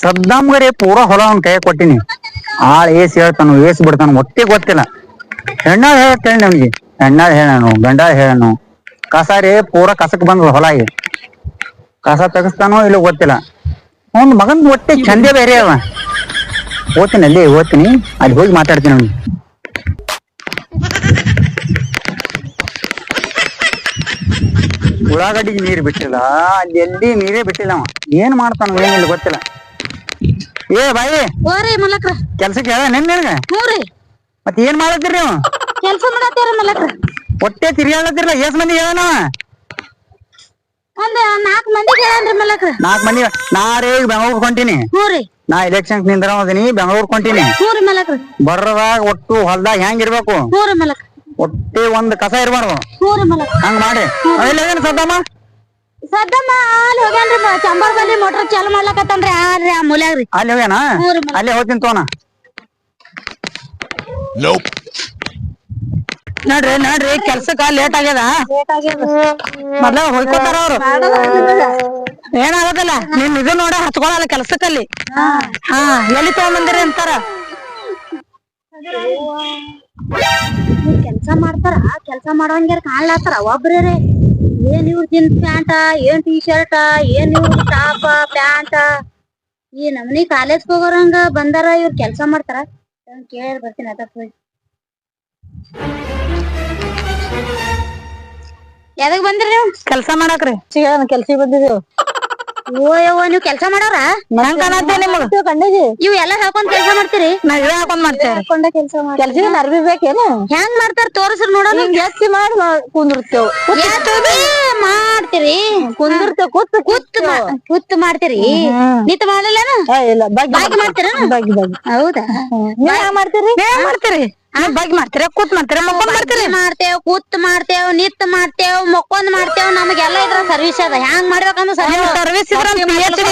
ಸದ್ದಾಮ್ಗರೆ ಪೂರ ಹೊಲ ಅವ್ನ ಕೈ ಕೊಟ್ಟಿನಿ. ಆಳ್ ಏಸ್ ಹೇಳ್ತಾನು, ಏಸ್ ಬಿಡ್ತಾನು ಒಟ್ಟೆ ಗೊತ್ತಿಲ್ಲ. ಹೆಣ್ಣಾಳ್ ಹೇಳ್ತೇನೆ ನಮ್ಗೆ. ಹೆಣ್ಣಾಳ್ ಹೇಳನು, ಗಂಡಾಳ್ ಹೇಳನು. ಕಸ ರೇ, ಪೂರ ಕಸಕ್ ಬಂದ ಹೊಲ ಈಗ. ಕಸ ತೆಗಿಸ್ತಾನೋ ಇಲ್ಲ ಗೊತ್ತಿಲ್ಲ. ಅವ್ನ ಮಗನ್ ಒಟ್ಟೆ ಚಂದೆ ಬೇರೆ ಅವ. ಓದ್ತೀನಿ ಅಲ್ಲಿ ಓದ್ತೀನಿ. ಅಲ್ಲಿ ಹೋಗಿ ಮಾತಾಡ್ತೀನಿ ಅವ್ನಿಗೆ. ಉಳ್ಳಾಗಡ್ಡಿಗೆ ನೀರ್ ಬಿಟ್ಟಿಲ್ಲ ಅಲ್ಲಿ ಎಲ್ಲಿ ನೀರೇ ಬಿಟ್ಟಿಲ್ಲ ಅವ. ಏನ್ ಮಾಡ್ತಾನ ಏನಿಲ್ಲ ಗೊತ್ತಿಲ್ಲ. ಏ ಬಾಯಿ ಓರಿ ಮಲಕ್ರ ಕೆಲ್ಸಕ್ಕೆ ಹೇಳ ನೆನ್ ನಿನಗ? ಹ್ಞೂ ರೀ. ಮತ್ ಏನ್ ಮಾಡತ್ತೀರಿ ನೀವು? ಕೆಲ್ಸ ಮಾಡತ್ತೀರ ಮಲಕ್ರ ಹೊಟ್ಟೆ ತಿರ್ಗಾಡತ್ತಿರಲ್ಲ ಎಷ್ಟ್ ಮಂದಿ ಹೇಳನ ಒಂದ್ ಮಂದಿ ಮಂದಿಗೆ ಹೇಳನ್ರಿ ಮಲಕ್ರ ನಾಲ್ಕ್ ಮಂದಿ ನಾರೇ ಈಗ ಬೆಂಗಳೂರು ಕೊಂಟಿನಿ ರೀ. ನಾ ಎಲೆಕ್ಷನ್ ನಿಂದ್ರ ಬೆಂಗಳೂರ್ ಬೆಂಗಳೂರು ಕೊಂಟಿನಿ ಹ್ಞೂ ರೀ ಮಲಕ್ರ ಬರ್ರದಾಗ ಒಟ್ಟು ಹೊಲ್ದಾಗ ಹೆಂಗಿರ್ಬೇಕು ಹ್ಞೂ ರೀ ಮಲಕ್ರ ಒಟ್ಟೆ ಒಂದ್ ಕಸ ಇರ್ಬಾರ್ದು. ಹಂಗ ಮಾಡಿ. ಸದ್ದಮ್ಮ? ಸದ್ದಮ್ಮ ಅಲ್ಲಿ ಹೋಗ್ಯಾನ್ರಿ ಮ- ಚಂಬರ್ ಬಂದ್ರಿ ಮೋಟರ್ ಚಾಲು ಮಾಡ್ಲಕತ್ತನ್ರಿ. ಆಲ್ರಿ ಆ ಮೂಲ್ಯಾಗ್ರಿ. ಅಲ್ಲಿ ಹೋಗ್ಯಾನ? ಹ್ಞೂ ರೀ ಅಲ್ಲೇ ಹೋಗ್ತೀನಿ ತೋನ. Nope. ನೋಡ್ರಿ ನೋಡ್ರಿ ಕೆಲ್ಸಕ್ಕ ಲೇಟ್ ಆಗ್ಯದ? ಮೊದ್ಲ ಹೊಯ್ಕೋತಾರ ಅವ್ರು. ಏನಾಗದಲ್ಲ. ನಿನ್ ಇದು ನೋಡ ಹಚ್ಕೊಳಲ್ಲ ಕೆಲ್ಸಕ್ಕಲ್ಲಿ. ಹಾ. ಎಲ್ಲಿ ತಗೊಂಬಂದಿರಿ ಅಂತಾರ? ಕೆಲ್ಸ ಮಾಡ್ತಾರ ಕೆಲ್ಸ ಮಾಡೋಂಗ್ಯಾರ ಕಾಣ್ಲಾತಾರ ಒಬ್ರೇ ಏನ್ ಇವ್ರ ಜೀನ್ಸ್ ಪ್ಯಾಂಟ ಏನ್ ಟೀ ಶರ್ಟ್ ಏನ್ ಇವ್ರ ಟಾಪ್ ಪ್ಯಾಂಟ್ ಈ ನಮ್ನಿ ಕಾಲೇಜ್ ಹೋಗೋರಂಗ ಬಂದಾರ ಇವ್ರ ಕೆಲ್ಸ ಮಾಡ್ತಾರ. ಕೇಳಿ ಬರ್ತೀನಿ ಅದ ಯಾವಾಗ ಬಂದ್ರಿ ನೀವು? ಕೆಲ್ಸ ಮಾಡಾಕ್ರಿ. ಕೆಲ್ಸಿಗೆ ಬಂದಿದ್ದೇವ್ ಓ ಯವ್ವ ನೀವ್ ಕೆಲ್ಸ ಮಾಡೋರ? ಹೆಂಗ್ ಕಾಣತ್ತೆ ನಿಮಗ್. ಇವ್ ಎಲ್ಲಾ ಹಾಕೊಂಡ್ ಕೆಲ್ಸ ಮಾಡ್ತೀರಿ? ನಾ ಇದ ಹಾಕೊಂಡ್ ಮಾಡ್ತೇವೆ ಹಾಕೊಂಡ ಕೆಲಸ ಅರ್ಬಿ ಬೇಕೇನು ಹೆಂಗ್ ಮಾಡ್ತಾರ ತೋರ್ಸ್ರಿ ನೋಡೋಣ? ಜಾಸ್ತಿ ಮಾಡಿ ಕುಂದಿರ್ತೇವ್ ಮಾಡ್ತೀರಿ? ಕುಂದಿರ್ತೇವ್ ಕೂತ್ ಕುತ್ತು ಕುತ್ತು ಕುತ್ ಮಾಡ್ತೀರಿ? ನಿತ್ ಮಾಡಲ್ಲೇನ ಇಲ್ಲ ಬಾಗಿ ಮಾಡ್ತೀರ ಬಾಗಿ. ಬಾಗಿ ಹೌದಾ? ನೀವ್ ಮಾಡ್ತೀರಿ? ಮಾಡ್ತೀರಿ? ಬಗ್ಗೆ ಮಾಡ್ತೀರ ಕೂತ್ ಮಾಡ್ತೀರ ಮಕ್ಕೊಂಡ್ ಮಾಡ್ತೀರಿ ಮಾಡ್ತೇವ್ ಕೂತ್ ಮಾಡ್ತೇವ್ ನಿತ್ ಮಾಡ್ತೇವ್ ಮಕ್ಕೊಂದ್ ಮಾಡ್ತೇವ್ ನಮಗೆಲ್ಲ ಇದ್ರ ಸರ್ವಿಸ್ ಅದ. ಹ್ಯಾಂಗ್ ಮಾಡ್ಬೇಕಂದ್ರ ಸರ್ವಿಸ್ ಇದ್ರ ಡಿ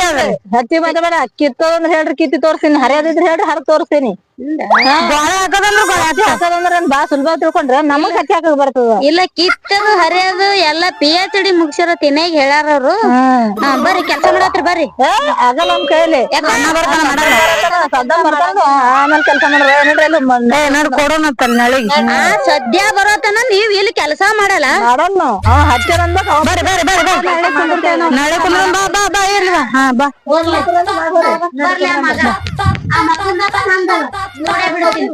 ಅದ ಹತ್ತಿ ಮತ್ತೆ ಬೇಡ ಕಿತ್ತೋದಂದ್ರ ಹೇಳ್ರಿ ಕಿತ್ತಿ ತೋರ್ಸಿನಿ ಹರಿಯೋದಿದ್ರ ಹೇಳ್ರಿ ಹರ ತೋರ್ಸ್ತೀನಿ. ಗೋಳ ಹಾಕದಂದ್ರ ಗೋಳ ಬಾ ಸುಲಭ ತಿಳ್ಕೊಂಡ್ರ ನಮಗ್ ಹತ್ತಿ ಹಾಕಕ್ ಬರ್ತದ. ಇಲ್ಲ ಕಿತ್ತದು ಹರಿಯೋದು ಎಲ್ಲ ಪಿ ಎಚ್ ಡಿ ಮುಗ್ಸಿರೋ ತಿನ್ನಾಗ ಹೇಳ್ಯಾರ ಅವ್ರು. ಹಾ. ಬರ್ರಿ ಕೆಲ್ಸ ಮಾಡತ್ರಿ ಬರ್ರಿ. ಏ ಆಗಲ್ಲ ನಮ್ ಕೈಲಿ ಸದ್ದ ಬರ್ತಾನ ಆಮೇಲೆ ಕೆಲಸ ಮಾಡ್ರ ನೋಡ್ರಿ ಅಲ್ಲಿ ಮಂಡ ಕೊಡೋಣ ನಳಿಗೆ. ಆ ಸದ್ಯ ಬರೋತನ ನೀವ್ ಇಲ್ಲಿ ಕೆಲಸ ಮಾಡಲ್ಲ? ಮಾಡಲ್ಲ ನಾವು. ಅವ ಹತ್ತಿ ಅಂದಾಗ ಅವ ಬರ್ರಿ ಬರ್ರಿ ಬರ್ರಿ ಬರ್ರಿ. ನಾಳೆ ಕುಂದ್ರ ಬಾ ಬಾ ಬಾ ಬಾ ಹಾ ಬಾ. ಬರ್ಲಿ ಆ ಮಗ. ಆ ಮಗನ್ನ ತಂದು ನೋಡೇ ಬಿಡ್ತೀನಿ.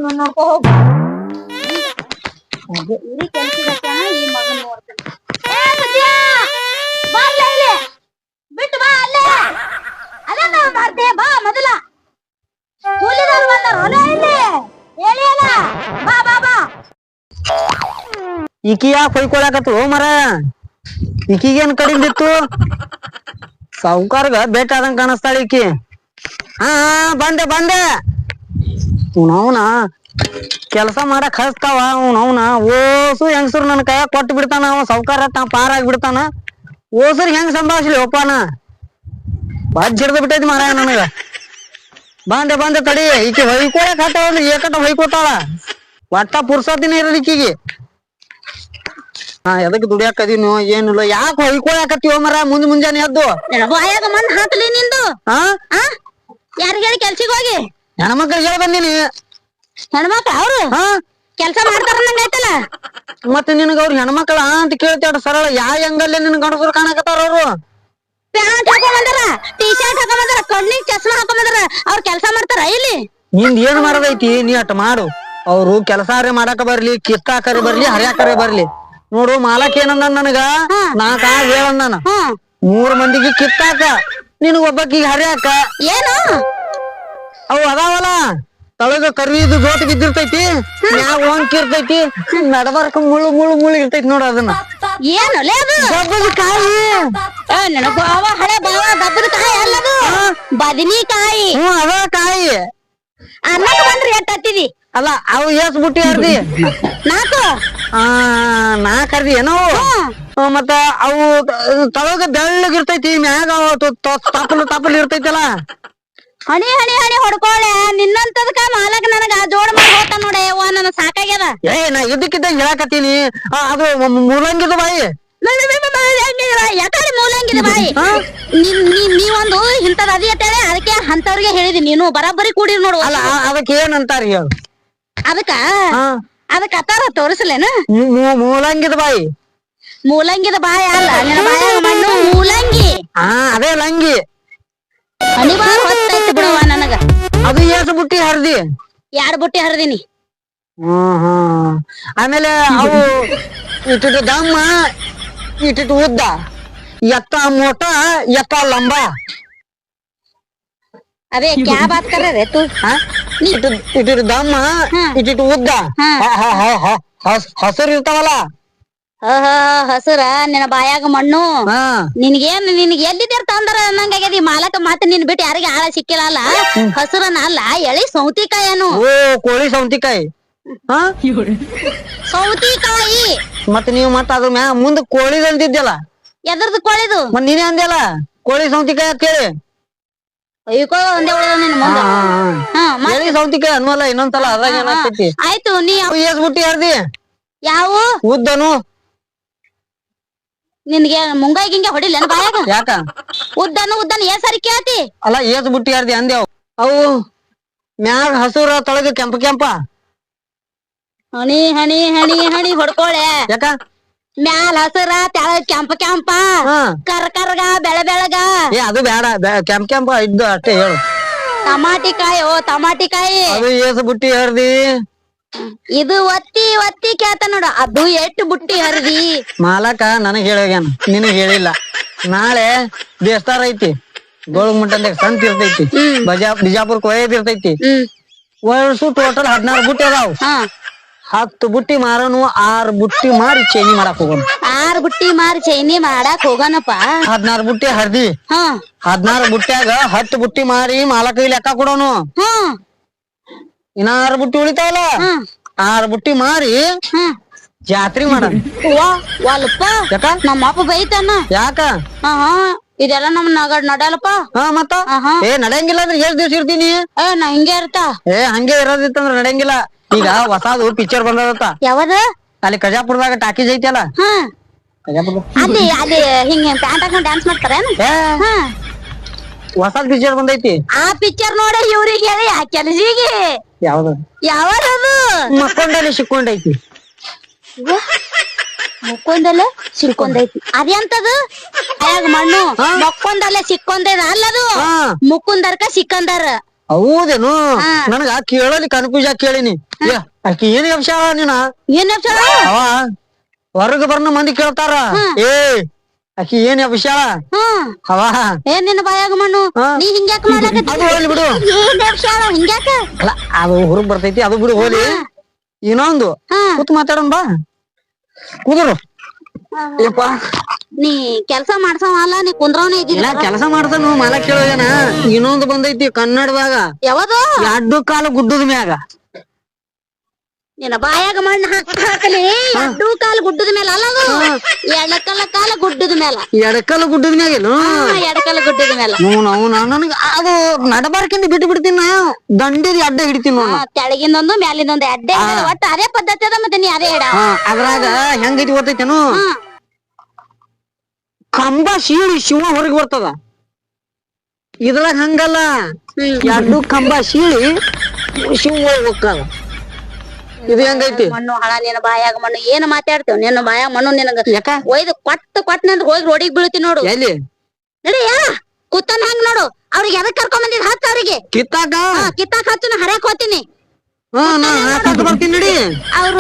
ಇವ್ರಿಗೆ ಕೆಲ್ಸಕ್ಕೆ ಈ ಮಗನ್ ನೋಡ್ತಾನೆ. ಬಿಟ್ಟು ಬಾ ಅಲ್ಲೇ. ಅಲ್ಲ ನಾವ್ ಬಾ ಮೊದಲ. ಕೂಲಿದವ್ರು ಬಂದವ್ರು ಅಲ್ಲೇ ಇಲ್ಲಿ. ಹೇಳಿಯಲ್ಲ ಬಾ ಬಾ ಬಾ ಈಕಿ ಯಾಕೆ ಮರ ಈಕಿಗೇನ್ ಕಡಿಂದಿತ್ತು ಸಾಹುಕಾರ್ಗ ಬೇಟ ಆದಂಗ ಕಾಣಿಸ್ತಾಳ ಈಕಿ ಹಾ ಬಂದೆ ಬಂದೆ. ಅವನ ಕೆಲಸ ಮಾಡಕ್ ಹಚ್ತಾವ ಅವನವನ ಓಸು ಹೆಂಗಸರು ನನ್ ಕೈ ಕೊಟ್ಟು ಬಿಡ್ತಾನ ಅವ ಸೌಕಾರ ತಾ ಪಾರ ಬಿಡ್ತಾನ. ಓಸರ್ ಹೆಂಗ್ ಸಂಭಾಳಿಸ್ಲಿ ಒಪ್ಪನ? ಬಾಜ್ ಹಿಡ್ದು ಬಿಟ್ಟೈತಿ ಮಾರಾಯ ನನಗ. ಬಂದೆ ಬಂದೆ ತಡಿ ಈಕಿ ಹೊಯ್ಕೊಳಕ್ ಅಂದ್ರೆ ಏಕಟ ಹೊಯ್ಕೋತಾಳ ಒಟ್ಟ ಪುರ್ಸತಿನ ಇರೋದ್ ಈಕಿಗೆ. ಹಾ ಎದಕ್ ದುಡಿಯಾಕದೀನು ಏನಿಲ್ಲ ಯಾಕೆ ಹೊಯ್ಕೊಳಕತ್ತೀವ ಮರ ಮುಂದ್ ಮುಂಜಾನೆ ಎದ್ದು. ಬಾಯಾಗ ಮಣ್ಣು ಹಾಕ್ಲಿ ನಿಂದು. ಹಾ? ಆ ಕೆಲ್ಸಿಗೆ ಕೆಲ್ಸಕ್ಕೆ ಹೋಗಿ? ಹೆಣ್ಮಕ್ಳಿಗೆ ಹೇಳ ಬಂದೀನಿ. ಹೆಣ್ಮಕ್ಳು ಅವ್ರು? ಹಾ. ಕೆಲ್ಸ ಮಾಡ್ತಾರ ನಂಗೈತಲ್ಲ ಮತ್ತೆ ನಿನಗ ಅವ್ರ ಹೆಣ್ಮಕ್ಳ ಅಂತ ಕೇಳ್ತಾಡ ಸರಳ ಯಾವ ಹೆಂಗಲ್ಲೇ ನಿನ್ ಗಂಡಸರು ಕಾಣಕತ್ತಾರ ಅವ್ರು? ಪ್ಯಾಂಟ್ ಹಾಕೊಂಬಂದಾರ ಟೀ ಶರ್ಟ್ ಹಾಕೊಂಬಂದಾರ ಕಣ್ಣಿಗೆ ಚಸ್ಮಾ ಹಾಕೊಂಬಂದಾರ ಅವ್ರ ಕೆಲ್ಸ ಮಾಡ್ತಾರ ಇಲ್ಲಿ? ನಿಂದ ಏನ್ ಮಾಡೋದೈತಿ? ನೀ ಅಟ್ ಮಾಡು. ಅವ್ರು ಕೆಲಸಾರೆ ಮಾಡಾಕ ಬರ್ಲಿ ಕಿತ್ತಾಕರೆ ಬರ್ಲಿ ಹರಿಯಾಕರೆ ಬರ್ಲಿ. ನೋಡು ಮಾಲಕ್ ಏನಂದ ನನಗ? ಹೇಳಂದಾನ ನಾನು ಮೂರ್ ಮಂದಿಗೆ ಕಿತ್ತಾಕ ನಿನಗ ಒಬ್ಬಕ್ಕಿಗೆ ಹರ್ಯಾಕ? ಏನು? ಅವು ಅದಾವಲ್ಲ ತಳಗ ಕರಿದು ಜೋಟ್ ಬಿದ್ದಿರ್ತೈತಿ ಮ್ಯಾಗ ಒಂಕ್ ಇರ್ತೈತಿ ನಡಬರ್ಕ ಮುಳ್ಳು ಮುಳ್ಳು ಮುಳ್ಳು ಇರ್ತೈತಿ ನೋಡ ಅದನ್ನ. ಏನು ಲೇ ಅದು? ಗಬ್ಬದ ಕಾಯಿ. ಏ, ನಿನ್ನ ಅವ ಹಳೆ ಬಾವ ಗಬ್ಬದ ಕಾಯಿ ಅಲ್ಲದು ಬದನಿಕಾಯಿ ಹ್ಞೂ ಅದ ಕಾಯಿ. ಅನ್ನಕ್ಕೆ ಬಂದ್ರೆ ಎಷ್ಟ್ ಹತ್ತಿದಿ? ಅಲ್ಲ ಅವು ಎಸ್ ಬುಟ್ಟಿ ಹರ್ದಿ? ನಾಲ್ಕು? ಆ ನಾ ಹರ್ದಿ ಏನೋ? ಮತ್ತ ಅವು ತಳಗ ಬೆಳ್ಳಗಿರ್ತೈತಿ ಮ್ಯಾಗ ತಾಪಲ್ ತಾಪಲ್ ತ- ತಪ್ಪಲು ತಪ್ಪಲು ಇರ್ತೈತಲ್ಲ? ಹಣಿ ಹಣಿ ಹಣಿ ಹೊಡ್ಕೊಳ್ಳೆ ನಿನ್ನಂತದಕ್ಕ ಮಾಲಕ ನನಗ ಜೋಡ್ ಮಾಡಿ ನೋಡೆ ಅವ್ವ ನನ್ನ ಸಾಕಾಗ್ಯದ. ಏ ನಾ ಇದಕ್ಕಿದ್ದ ಹೇಳಕತ್ತೀನಿ. ಆ, ಅದು ಮೂಲಂಗಿದ ಬಾಯಿ. ಮುಲಂಗಿದ ಬಾಯಿ? ನೀನ್ ನೀ- ನೀವೊಂದು ಇಂಥದ್ ಅದಿ ಅಂತೇಳಿ ಅದಕ್ಕೆ ಅಂತವ್ರಿಗೆ ಹೇಳಿದಿ. ನೀನು ಬರಾಬರಿ ಕೂಡಿ ನೋಡು. ಅಲ್ಲ ಆ- ಅದಕ್ಕೆ ಏನಂತಾರಿ ಹೇಳು. ಅದಕ್ಕ? ಹಾ? ಅದಕ್ಕ ಅತ್ತಾರ ತೋರಿಸಲೇನ? ಮೂ- ಮೂ- ಮೂಲಂಗಿದ ಬಾಯಿ. ಮೂಲಂಗಿದ ಬಾಯ ಅಲ್ಲ ನಿನ್ನ ಬಾಯಾಗ ಮಣ್ಣು ಮೂಲಂಗಿ. ಹಾ ಅದೇ ಲಂಗಿ. ಹೊತ್ತೈತಿ ಬಿಡವ ನನಗ. ಅದು ಎಷ್ಟು ಬುಟ್ಟಿ ಹರಿದಿ? ಎರಡ್ ಬುಟ್ಟಿ ಹರಿದಿನಿ. ಹ್ಮ್ ಹ್ಮ್. ಆಮೇಲೆ ಅವು ಇಟ್ಟಿಟ್ಟು ದಮ್ಮ ಇಟ್ಟಿಟ್ಟು ಉದ್ದ. ಎತ್ತ ಮೋಟ ಎತ್ತ ಲಂಬ. ಅದೇ ಕ್ಯಾ ಬಾತ್ ಕರ ರೇ ತು. ಹಾ? ಇಟ್ಟಿಟ್ಟು ದಮ್ಮ. ಇಟ್ಟಿಟ್ಟು ಉದ್ದ. ಹ- ಹ- ಹ- ಹ- ಹಸ್- ಹಸಿರು ಇರ್ತಾವಲ್ಲ. ಆಹಾ, ಹಸುರ ನಿನ್ನ ಬಾಯಾಗ ಮಣ್ಣು. ಹಾ. ನಿನ್ಗೇನ್ ನಿನ್ಗೆ ಎಲ್ಲಿದ್ದೀರ ತಂದ್ರ ಅನ್ನಂಗಾಗ್ಯದ ಈ ಮಾಲಕ ಮಾತ ನಿನ್ ಬಿಟ್ಟು ಯಾರಿಗೆ ಆಳ ಸಿಕ್ಕಿಲ್ಲ ಅಲ್ಲ. ಹಸುರನ ಅಲ್ಲ ಎಳಿ ಸೌತಿಕಾಯಿ ಓ ಕೋಳಿ ಸೌತಿಕಾಯಿ. ಹಾ? ಸೌತಿಕಾಯಿ. ಮತ್ ನೀವು ಮತ್ತ ಅದ್ರ ಮ್ಯಾ ಮುಂದ ಕೋಳಿ ಅಂತಿದ್ಯಲ್ಲ ಎದ್ರದ್ದು ಕೋಳಿದು? ಮತ್ ನೀನೇ ಅಂದ್ಯಲ್ಲ? ಕೋಳಿ ಸೌತಿಕಾಯಿ ಅಂತ ಹೇಳಿ ಅಯ್ಯೋ ಒಂದೇ ಉಳ್ದ ನಿನ್ ಮುಂದ. ಹಾ, ಎಳಿ ಸೌಂತಿಕಾಯಿ ಇನ್ನೊಂದ್ಸಲ ಅದ್ರಾಗ ಏನಾಗ್ತೈತಿ? ಆಯ್ತು ನೀ ಏಸ್ ಬುಟ್ಟಿ ಹರ್ದಿ ಯಾವ? ಉದ್ದನು. ನಿನ್ಗೆ ಮುಂಗಾಯಿ ಗಿಂಗೆ ಹೊಡಿಲೇನ ಬಾಯಾಗ? ಯಾಕ? ಉದ್ದನು ಉದ್ದನು ಏ ಸರಿ ಕೇಳ್ತಿ. ಅಲ್ಲ ಏಸ್ ಬುಟ್ಟಿ ಯಾರ್ದಿ ಅಂದ್ಯಾವ ಅವು ಮ್ಯಾಗ ಹಸುರ ತೊಳಗ ಕೆಂಪ ಕೆಂಪ? ಹಣಿ ಹಣಿ ಹಣಿ ಹಣಿ ಹೊಡ್ಕೊಳೆ. ಯಾಕ? ಮ್ಯಾಲ ಹಸುರ ತೆಳಗ್ ಕೆಂಪ ಕೆಂಪ. ಹಾ. ಕರ್ ಕರ್ಗ ಬೆಳ ಬೆಳಗ. ಏ ಅದು ಬೇಡ ಬೇ- ಕೆಂಪ ಕೆಂಪ ಇದ್ದು ಅಷ್ಟೇ ಹೇಳು. ಟಮಾಟಿ ಕಾಯಿ ಓ ಟಮಾಟಿ ಕಾಯಿ ಅದು ಏಸ್ ಬುಟ್ಟಿ ಹರ್ದಿ ಇದು ಒತ್ತಿ ಒತ್ತಿ ಕೇಳ್ತ ನೋಡು ಅದು ಎಟ್ಟು ಬುಟ್ಟಿ ಹರಿದಿ? ಮಾಲಕ ನನಗ್ ಹೇಳ್ಯಾನ ನಿನಗ್ ಹೇಳಿಲ್ಲ. ನಾಳೆ ದೇವಸ್ಥಾನ ಐತಿ ಗೋಳಗುಮ್ಮಟದಾಗ ಸಂತ ಇರ್ತೈತಿ ಬಜಾ ಬಿಜಾಪುರ್ ಕೊಯ್ಯದ್ ಇರ್ತೈತಿ. ವರ್ಷು ಟೋಟಲ್ ಹದಿನಾರು ಬುಟ್ಟಿ ಅದಾವ್. ಹತ್ತು ಬುಟ್ಟಿ ಮಾರನು ಆರ್ ಬುಟ್ಟಿ ಮಾರಿ ಚೈನಿ ಮಾಡಕ್ ಹೋಗೋಣ. ಆರ್ ಬುಟ್ಟಿ ಮಾರಿ ಚೈನಿ ಮಾಡಕ್ ಹೋಗೋಣಪ್ಪ. ಹದಿನಾರು ಬುಟ್ಟಿ ಹರ್ದಿ. ಹದಿನಾರು ಬುಟ್ಟ್ಯಾಗ ಹತ್ತು ಬುಟ್ಟಿ ಮಾರಿ ಮಾಲಕ ಲೆಕ್ಕ ಕೊಡೋನು. ಇನ್ನ ಆರ್ ಬುಟ್ಟಿ ಉಳಿತಾವಲ್ಲ? ಆರ್ ಬುಟ್ಟಿ ಮಾರಿ ಜಾತ್ರಿ ವಾಲಪ್ಪ ಯಾಕ? ನಮ್ಮ ಅಪ್ಪ ಬೈತಾನ. ಯಾಕ? ಹಾ ಹಾ. ಇದೆಲ್ಲ ನಮ್ ನಗಡ್ ನಡಲಪ್ಪ ಹಾ ಮತ್ತ? ಏ ನಡೆಯಂಗಿಲ್ಲ ಅಂದ್ರೆ ಎಷ್ಟ್ ದಿವ್ಸ ಇರ್ತೀನಿ ಏ ನಾ ಹಿಂಗೆ ಇರ್ತ. ಏ ಹಂಗೆ ಇರೋದಿತ್ತಂದ್ರ ನಡೆಯಂಗಿಲ್ಲ. ಈಗ ಹೊಸಾದು ಪಿಕ್ಚರ್ ಬಂದದತ್ತ. ಯಾವದ? ಅಲ್ಲಿ ಕಜಾಪುರದಾಗ ಟಾಕೀಸ್ ಐತಲ್ಲ? ಅಲ್ಲಿ ಅಲ್ಲಿ ಹಿಂಗ ಪ್ಯಾಂಟ್ ಹಾಕೊಂಡ್ ಡ್ಯಾನ್ಸ್ ಮಾಡ್ತಾರೇನು ಹಾ. ಹೊಸಾದ್ ಪಿಕ್ಚರ್ ಬಂದೈತಿ. ಆ ಪಿಕ್ಚರ್ ನೋಡಿ ಇವ್ರಿಗೆ ಹೇಳಿ ಆ ಕೆಲಸಿಗೆ. ಯಾವ್ದು? ಯಾವದದು ಮಕ್ಕೊಂಡಲ್ಲಿ ಸಿಕ್ಕೊಂಡೈತಿ ಮುಕ್ಕೊಂದಲ್ಲ ಸಿಕ್ಕೊಂದೈತಿ ಅದೆಂತದು ಅಯಾಗ ಮಣ್ಣು ಮಕ್ಕೊಂದಲ್ಲೇ ಸಿಕ್ಕೊಂದೈದ ಅಲ್ಲದು? ಹಾ. ಮುಕ್ಕುಂದರ್ಕ ಸಿಕ್ಕಂದರ್ ಹೌದೇನು? ಹಾ. ನನಗ ಕೇಳಲಿ ಕನ್ಫ್ಯೂಸ್ ಆಗಿ ಕೇಳಿನಿ ಏ, ಆಕಿ ಏನ್ ಅಂಶ ನೀನ? ಏನ್ ಅಂಶ ಅವ ಹೊರಗ ಬರ್ನ ಮಂದಿ ಕೇಳ್ತಾರ. ಏ ಆಕಿ ಏನ್ ವಿಶಾಲ? ಹವಾ? ಏನ್ ನಿನ್ನ ಬಾಯಾಗ ಮಣ್ಣು. ನೀ ಹಿಂಗ್ಯಾಕ ಹೋಗ್ಲಿ ಬಿಡು. ಹಿಂಗ್ಯಾಕ? ಅಲ್ಲ ಅದು ಹುರುಗ್ ಬರ್ತೈತಿ ಅದು ಬಿಡು ಹೋಲಿ ಇನ್ನೊಂದು ಕೂತ್ ಮಾತಾಡೋಣ ಬಾ. ಕುದುರು ಯಪ್ಪ ನೀ ಕೆಲಸ ಮಾಡ್ಸವ ಅಲ್ಲ ನೀ ಕುಂದ್ರವನೇ ಇದ್ದಿಲ್ಲ ಕೆಲಸ ಮಾಡ್ತಾನು ಮಾಲ ಕೇಳೋದೇನ? ಇನ್ನೊಂದು ಬಂದೈತಿ ಕನ್ನಡದಾಗ. ಯಾವದು? ಎರಡು ಕಾಲು ಗುಡ್ಡದ ಮ್ಯಾಗ. ನಿನ್ನ ಬಾಯಾಗ ಮಣ್ಣು ಹಾಕ್ ಹಾಕಲಿ. ಎರಡು ಕಾಲು ಗುಡ್ಡದ ಮೇಲೆ ಅಲ್ಲದು ಎಡಕಲ ಕಾಲ ಗುಡ್ಡದ ಮೇಲ. ಎಡಕಲ ಗುಡ್ಡದ ಮ್ಯಾಗೇನು ಎಡಕಲ ಗುಡ್ಡದ ಮೇಲೆ. ಅವ್ನು ಅವ್ನು ನನಗ ಅದು ನಡಬಾರ್ಕಿಂದ ಬಿಟ್ಟು ಬಿಡ್ತೀನಿ ನಾ ದಂಡಿದ ಅಡ್ಡ ಹಿಡಿತೀನಿ ನೋಡ ಮ್ಯಾಲಿಂದೊಂದು ಅಡ್ಡ ಒಟ್ಟ ಅದೇ ಪದ್ಧತಿ ಅದ ಮತ್ತೆ ನೀ ಅದೇ ಹೇಳ ಅದ್ರಾಗ ಹೆಂಗೈತಿ ಗೊತ್ತೈತೇನು? ಕಂಬ ಸೀಳಿ ಶಿವ ಹೊರಗೆ ಬರ್ತದ. ಇದ್ರಾಗ ಹಂಗಲ್ಲ. ಎರಡು ಕಂಬ ಸೀಳಿ ಶಿವ ಹೊರಗೆ ಹೋಗ್ತದ. ಇದು ಹೆಂಗೈತಿ? ಮಣ್ಣು ಹಳ ನಿನ್ನ ಬಾಯಾಗ ಮಣ್ಣು ಏನ್ ಮಾತಾಡ್ತೇವ್? ನಿನ್ನ ಬಾಯಾಗ ಮಣ್ಣು ನಿನಗ. ಯಾಕ? ಒಯ್ದು ಕೊಟ್ಟ ನಿಂದ ಹೋಗಿ ರೋಡಿಗೆ ಬೀಳ್ತಿ ನೋಡು. ಎಲ್ಲಿ? ನಡಿಯ ಕುತ್ತನ್ ಹಂಗ್ ನೋಡು. ಅವ್ರಿಗೆ ಎದಕ್ ಕರ್ಕೊಂಡ್ ಬಂದಿದ್? ಹತ್ತ ಅವ್ರಿಗೆ. ಕಿತ್ತಾಕ ಹಾ, ಕಿತ್ತಾಕ್ ಹಚ್ಚು ನಾ ಹರಕ್ ಹೋತೀನಿ ಅವ್ರ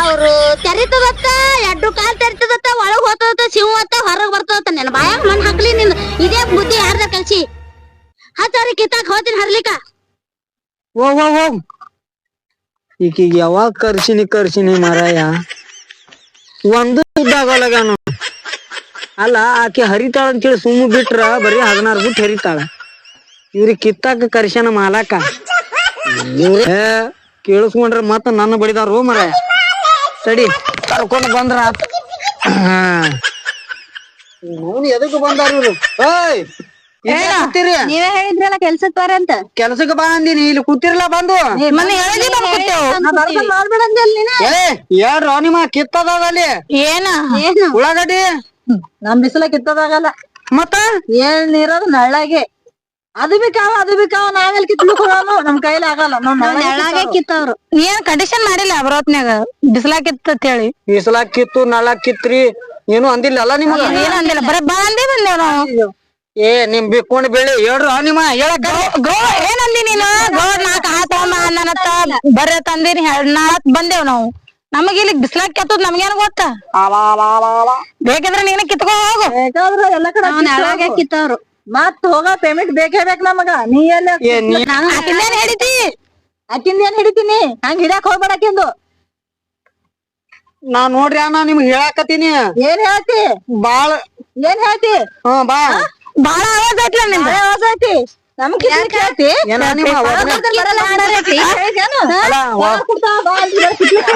ಅವ್ರು ತೆರಿತದತ್ತ ಎಡ್ಡು ಕಾಲ್ ತೆರಿತದತ್ತ ಒಳಗ್ ಹೋತದತ್ತ ಅತ್ತ ಹೊರಗ್ ಬರ್ತದತ್ತ. ನಿನ್ ಬಾಯಾಗ ಮಣ್ಣು ಹಾಕ್ಲಿ ನಿನ್. ಇದೇ ಬುದ್ಧಿ ಯಾರ್ದ ಕಲ್ಸಿ? ಹತ್ತ ಅವ್ರಿಗೆ ಕಿತ್ತಾಕ್ ಹೋಗ್ತೀನಿ ಹರ್ಲಿಕ್ಕ. ಓ ಓ ಓ ಈಕಿಗೆ ಯಾವಾಗ ಕರ್ಸಿನಿ ಕರ್ಸಿನಿ ಮಾರಾಯ. ಒಂದು ಇದ್ದಾಗಲಾಗಾನು ಅಲ್ಲ, ಆಕೆ ಹರಿತಾಳ ಅಂತೇಳಿ ಸುಮ್ಮ ಬಿಟ್ರ ಬರೀ ಹದಿನಾರು ಬಿಟ್ಟು ಹರಿತಾಳ. ಇವ್ರಿಗೆ ಕಿತ್ತಾಕ ಕರ್ಸ್ಯಾನ ಮಾಲಕ. ಇವ್ರೇ ಕೇಳಿಸ್ಕೊಂಡ್ರೆ ಮತ್ತ ನನ್ನ ಬಡಿದಾರು ಮಾರಾಯ. ತಡಿ, ಕರ್ಕೊಂಡು ಬಂದ್ರ. ಆತ್. ಹಾ. ಅವ್ನು ಎದಕ್ ಬಂದಾರ ಇವ್ರು? ಏಯ್! ಕೂತಿರಿ ನೀವೇ ಹೇಳಿದ್ರಲ್ಲ ಕೆಲ್ಸಕ್ ಬರ ಅಂತ. ಕೆಲ್ಸಕ್ಕೆ ಬಾ ಅಂದಿನಿ ಇಲ್ಲಿ ಕೂತಿರ್ಲ ಬಂದು. ಏ ಹೇಳ್ರ ನಿಮ್ಮ ಕಿತ್ತದ ಅಲ್ಲಿ? ಏನ? ಏನು? ಉಳ್ಳಾಗಡ್ಡಿ? ನಮ್ ಬಿಸಿಲ ಕಿತ್ತದಾಗಲ್ಲ. ಮತ್ತ? ನೀರೋದು ನಳ್ಳಾಗೆ. ಅದು ಬಿಕಾವ ಅದು ಬಿಕಾವ ನಾವೆಲ್ ಕಿತ್ಲುಕೊಳ್ಳೋನು ನಮ್ ಕೈಲಿ ಆಗಲ್ಲ. ನಳ್ಳಾಗೆ ನೆಳ್ಳಾಗೆ ಕಿತ್ತವ್ರು ಏನ್ ಕಂಡೀಷನ್ ಮಾಡಿಲ್ಲ ಬರೋತ್ನ್ಯಾಗ ಬಿಸಿಲಾಕಿತ್ತ ಅಂತ ಹೇಳಿ. ಬಿಸಲಾಕಿತ್ತು ಕಿತ್ರಿ ಏನು ಅಂದಿಲ್ಲ ಅಲ್ಲ ನಿಮ್ಗೆ? ಏನ್ ಅಂದಿಲ್ಲ? ಬರೀ ಬಂದೇ ಬಂದೇವ್ ನಾವು. ಏ ನಿಮ್ ಬಿಕ್ಕೊಂಡ್ ಬೆಳಿ ಹೇಳ್ರು ನಿಮ್ಮ ಹೇಳಕ್ ಗೋ ಏನಂದಿ ನೀನು? ಗೋ ನಾಕ್ ಆತಮ್ಮ ಅನ್ನನತ್ತ. ಬರ್ರಿ ತಂದಿನಿ ನಾಳತ್ ಬಂದೇವ್ ನಾವು. ನಮಗ ಇಲ್ಲಿ ಬಿಸ್ಲಾಕ್ ಕೆತ್ತದ್ ನಮ್ಗೇನ್ ಗೊತ್ತ? ಬೇಕಿದ್ರೆ ನೀನ ಕಿತ್ಕೋ ಹೋಗು. ಬೇಕಾದ್ರ ಎಲ್ಲ ಕಡೆ ಕಿತ್ತವ್ರು ಮತ್ ಹೋಗ. ಪೇಮೆಂಟ್ ಬೇಕೇ ಬೇಕ ನಮಗ. ನೀ ಎಲ್ಲ ಏ ನೀ ಆಕಿಂದೇನ್ ಹಿಡಿತಿ? ಅಕ್ಕಿಂದ ಏನ್ ಹಿಡಿತೀನಿ ಹಂಗ ಹಿಡ್ಯಾಕ್ ಹೋಗ್ಬೇಡ ಅಕಿಂದು ನಾ ನೋಡ್ರಿ ಅಣ್ಣ ನಿಮ್ಗ್ ಹೇಳಾಕತ್ತೀನಿ. ಏನ್ ಹೇಳ್ತಿ? ಬಾಳ ಏನ್ ಹೇಳ್ತಿ? ಹ್ಮ್ ಬಾ ಬಾಳ ಆವಾಜ್ ಐತ್ಲ ಹೊಸ ಐತಿ ನಮ್ಗ್ ಕಿತ್ಲಿಕ್ ಕೇಳ್ತಿ? ಏನ ನಿಮ್ಮ ಅಲ್ಲ,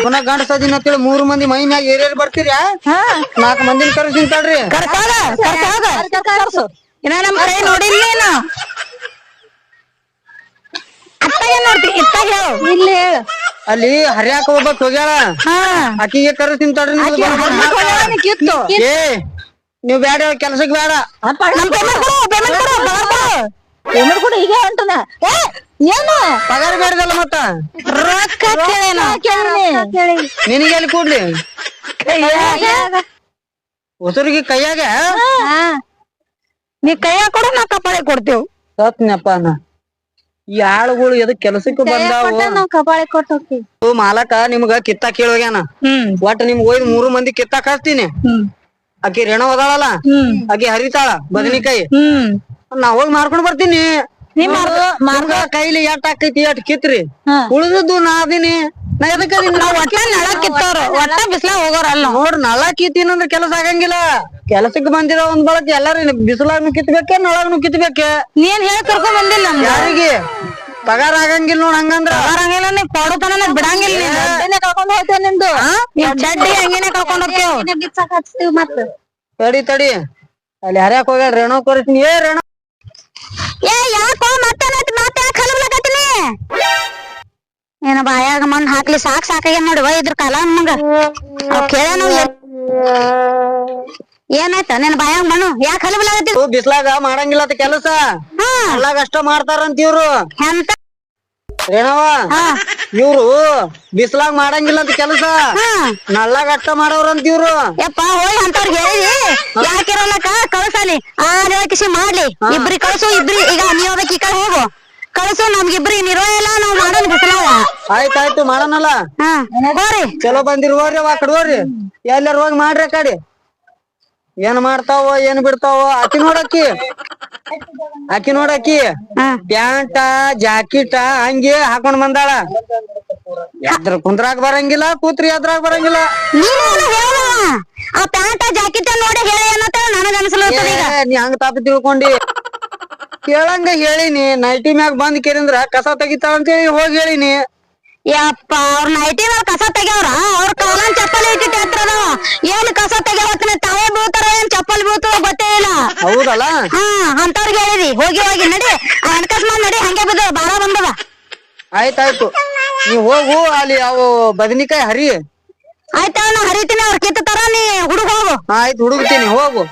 ಪುನಃ ಗಂಡ ದಿನ ಅಂತೇಳಿ ಮೂರು ಮಂದಿ ಮೈ ಮ್ಯಾಗ ಏರಿಯರ್ ಬರ್ತೀರಿ ನಾಲ್ಕು ಮಂದಿನ ಕರೆಸಿನ್ ತಡ್ರಿ ಇನ್ನ ನಮ್ ಕೈ ನೋಡಿಲ್ಲ ನೀನು. ಅತ್ತಾಗ ನೋಡ್ತಿ ಇತ್ತಾಗ ಹೇಳು. ಇಲ್ಲಿ ಹೇಳು. ಅಲ್ಲಿ ಹರ್ಯಾಕ ಒಬ್ಬ ಹೋಗ್ಯಾಳ. ಹಾ. ಆಕಿಗೆ ಕರೆಸಿನ್ ತಡ್ರಿ ಕಿತ್ತು. ಏ ನೀವ್ ಬೇಡ ಕೆಲ್ಸಕ್ ಬೇಡ ಪೇಮೆಂಟ್ ಕೊಡು ಈಗ ಏನು? ಪಗಾರ ಬೇಡದಲ್ಲ ಮತ್ತ? ರೊಕ್ಕ ಕೇಳಿನಿ ನಿನಗೆ ಎಲ್ಲಿ ಕೂಡ್ಲಿ? ಹೊಸರಿಗೆ ಕೈಯಾಗ? ನೀ ಕೈಯಾಗ ಕೊಡು ನಾ ಕಪಾಳೆ ಕೊಡ್ತೇವ್. ಸತ್ನಪ್ಪ ನಾ ಈ ಆಳುಗಳು ಎದಕ್ ಕೆಲಸಕ್ಕೆ ಬಂದಾವು? ಕಪಾಳಿ ಕೊಟ್ಟು ಮಾಲಕ ನಿಮ್ಗ ಕಿತ್ತ ಕೇಳೋಗ್ಯಾನ? ಒಟ್ಟ ನಿಮ್ಗ್ ಒಯ್ದು ಮೂರು ಮಂದಿ ಕಿತ್ತ ಕಳ್ಸ್ತೀನಿ ಹ್ಮ್. ಆಕಿ ರೇಣ ಅದಾಳಲ್ಲ? ಹ್ಮ್. ಆಕಿ ಹರಿತಾಳ ಬದನಿಕಾಯಿ. ನಾ ಹೋಗಿ ಮಾರ್ಕೊಂಡ್ ಬರ್ತೀನಿ. ನೀ ನಿಮ್ಗ ಕೈಲಿ ಎಟ್ ಆಕೈತಿ ಎಟ್ ಕಿತ್ರಿ? ಉಳಿದದ್ದು ನಾ ಅದೀನಿ. ನಾ ಎದಕ್ ಅದೀನಿ? ಒಟ್ಟ ನಳ ಕಿತ್ತವ್ರು. ಒಟ್ಟ ಬಿಸ್ಲಾಗ ಹೋಗೋರ್ ಅಲ್ಲ ನೋಡ್ರಿ ನಳ ಕಿತ್ತೀನಿ ಅಂದ್ರೆ ಕೆಲಸ ಆಗಂಗಿಲ್ಲ. ಕೆಲಸಕ್ಕೆ ಬಂದಿರೋ ಒಂದ್ ಬಳಕ ಎಲ್ಲಾರು ಬಿಸಿಲಾಗ್ನು ಕಿತ್ಬೇಕೆ ನೊಳಗ್ನು ಕಿತ್ಬೇಕೆ. ನೀನ್ ಹೇಳಿ ಕರ್ಕೊಂಡ್ ಬಂದಿಲ್ಲ ನಮ್ಗೆ ಯಾರಿಗೆ? ಪಗಾರ ಆಗಂಗಿಲ್ಲ ನೋಡ್ ಹಂಗಂದ್ರ. ಬರಂಗಿಲ್ಲ ನೀ ಪಾಡು ತನ ಬಿಡಂಗಿಲ್ಲ ನೀನು. ಎಣ್ಣೆ ಕಳ್ಕೊಂಡ್ ನಿಮ್ದು. ನೀವ್ ಚಡ್ಡಿ ಹಂಗೇನೆ ಕಳ್ಕೊಂಡ್ ಹೋಗ್ತೇವ್. ಗಿಚ್ಚಾಕ್ ಹಚ್ತೀವಿ ಮತ್ತ. ತಡಿ ತಡಿ. ಅಲ್ಲಿ ಹರ್ಯಾಕ್ ಹೋಗ್ಯಾಳ ರೇಣು ಕೊರಿಸ್ತೀನಿ ಏ ರೇಣು. ಏ ಯಾಕೋ ಮತ್ತೆ ಮತ್ತೆ ಯಾಕೆ ಹಲಬ್ಲಕತ್ತೀನಿ ಏನ ಬಾಯಾಗ ಮಣ್ಣು ಹಾಕ್ಲಿ ಸಾಕ್ ಸಾಕಾಗ್ಯ ನೋಡಿ. ಇದ್ರ ಕಾಲ ನಮಗ. ಅವ್ ಕೇಳ ಏನಾಯ್ತ? ನಿನ್ ಬಾಯಾಗ ಮಣ್ಣು? ಯಾಕೆ ಹಲಬಲಾಗತ್ತಿ? ಬಿಸ್ಲಾಗ ಮಾಡಂಗಿಲ್ಲ ಅಂತ ಕೆಲಸ. ಹಾ. ಅಲ್ಲಾಗ ಅಷ್ಟ ಮಾಡ್ತಾರಂತ ಇವ್ರು. ಎಂತ? ರೇಣವ ಹಾ. ಇವ್ರು ಬಿಸ್ಲಾಗ ಮಾಡಂಗಿಲ್ಲ ಅಂತ ಕೆಲಸ. ಹಾ. ನಳ್ಳಾಗ ಅಷ್ಟ ಮಾಡವ್ರಂತ ಇವ್ರು. ಯಪ್ಪ ಹೋಗಿ ಅಂತವ್ರಿಗೆ ಹೇಳಿ ಯಾಕಿರಲ್ಲಕ ಕಳ್ಸಲಿ ಆ ಕಿಸಿ ಮಾಡ್ಲಿ? ಇಬ್ರಿ ಕಳ್ಸು ಇಬ್ರಿ ಈಗ ನೀವ್ ಅದಕ್ಕೆ ಈ ಕಡೆ ಹೋಗು. ಕಳ್ಸು ನಮ್ಗಿಬ್ರಿ ನೀರೋ ಇಲ್ಲ ನಾವ್ ಮಾಡೋಣ ಬಿಸ್ಲಾಗ. ಆಯ್ತಾಯ್ತು ಮಾಡೋಣಲ್ಲ. ಹೋರಿ ಚಲೋ ಬಂದಿರ್ ಹೋಗ್ರಿ ಆ ಕಡೆ ಹೋಗ್ರಿ. ಎಲ್ಲಾರು ಹೋಗಿ ಮಾಡ್ರಿ ಆ ಕಡೆ. ಏನ್ ಮಾಡ್ತಾವ ಏನ್ ಬಿಡ್ತಾವ ಆಕಿ ನೋಡಕ್ಕಿ ಆಕಿ. ನೋಡಕ್ಕಿ ಪ್ಯಾಂಟ ಜಾಕೆಟ್ ಹಂಗೆ ಹಾಕೊಂಡ್ ಬಂದಾಳ. ಎದ್ರ ಕುಂದ್ರಾಗ ಬರಂಗಿಲ್ಲ ಕೂತ್ರಿ ಎದ್ರಾಗ ಬರಂಗಿಲ್ಲ. ಆ ಪ್ಯಾಂಟ ಜಾಕೆಟ್ ನೋಡಿ ಹೇಳಿ ಅನ್ನತ್ತ ನನಗ ಅನ್ಸಲತ್ತದ ಈಗ. ನೀ ಹಂಗ ತಾಪ ತಿಳ್ಕೊಂಡಿ. ಕೇಳಂಗ ಹೇಳಿನಿ ನೈಟಿ ಮ್ಯಾಗ ಬಂದ್ ಕೇರಿಂದ್ರ ಕಸ ತೆಗಿತಾಳ ಅಂತೇಳಿ ಹೋಗಿ ಹೇಳಿನಿ. ಯಪ್ಪ ಅವ್ರ ನೈಟಿ ಮೇಲೆ ಕಸ ತೆಗ್ಯವ್ರ? ಅವ್ರ ಕಾಲನ್ ಚಪ್ಪಲಿ ಇಟ್ಟಿಟ್ಟು ಹತ್ರ ಏನ್ ಕಸ ತೆಗ್ಯಾವತ್ತಿನ ತಾವೇ ಬೀಳ್ತಾರ ಏನ್ ಚಪ್ಪಲಿ ಬೀಳ್ತಾವ ಗೊತ್ತೇ ಇಲ್ಲ. ಹೌದಲ್ಲ? ಹಾ ಅಂತವ್ರಿಗೆ ಹೇಳಿದಿ ಹೋಗಿ ಹೋಗಿ ನಡಿ ಆ ಹಣಕಾಸ್ ಮಾಡಿ ನಡಿ ಹಂಗೆ ಬಿದ್ದು ಬಾಳ ಬಂದದ. ಆಯ್ತಾಯ್ತು. ನೀವ್ ಹೋಗು ಅಲ್ಲಿ ಅವು ಬದನಿಕಾಯಿ ಹರಿ. ಆಯ್ತಾ ನಾ ಹರಿತೀನಿ ಅವ್ರ ಕಿತ್ತ ತರ ನೀ ಹುಡುಗ ಹೋಗು. ಆಯ್ತು ಹುಡುಕ್ತೀನಿ ಹೋಗು.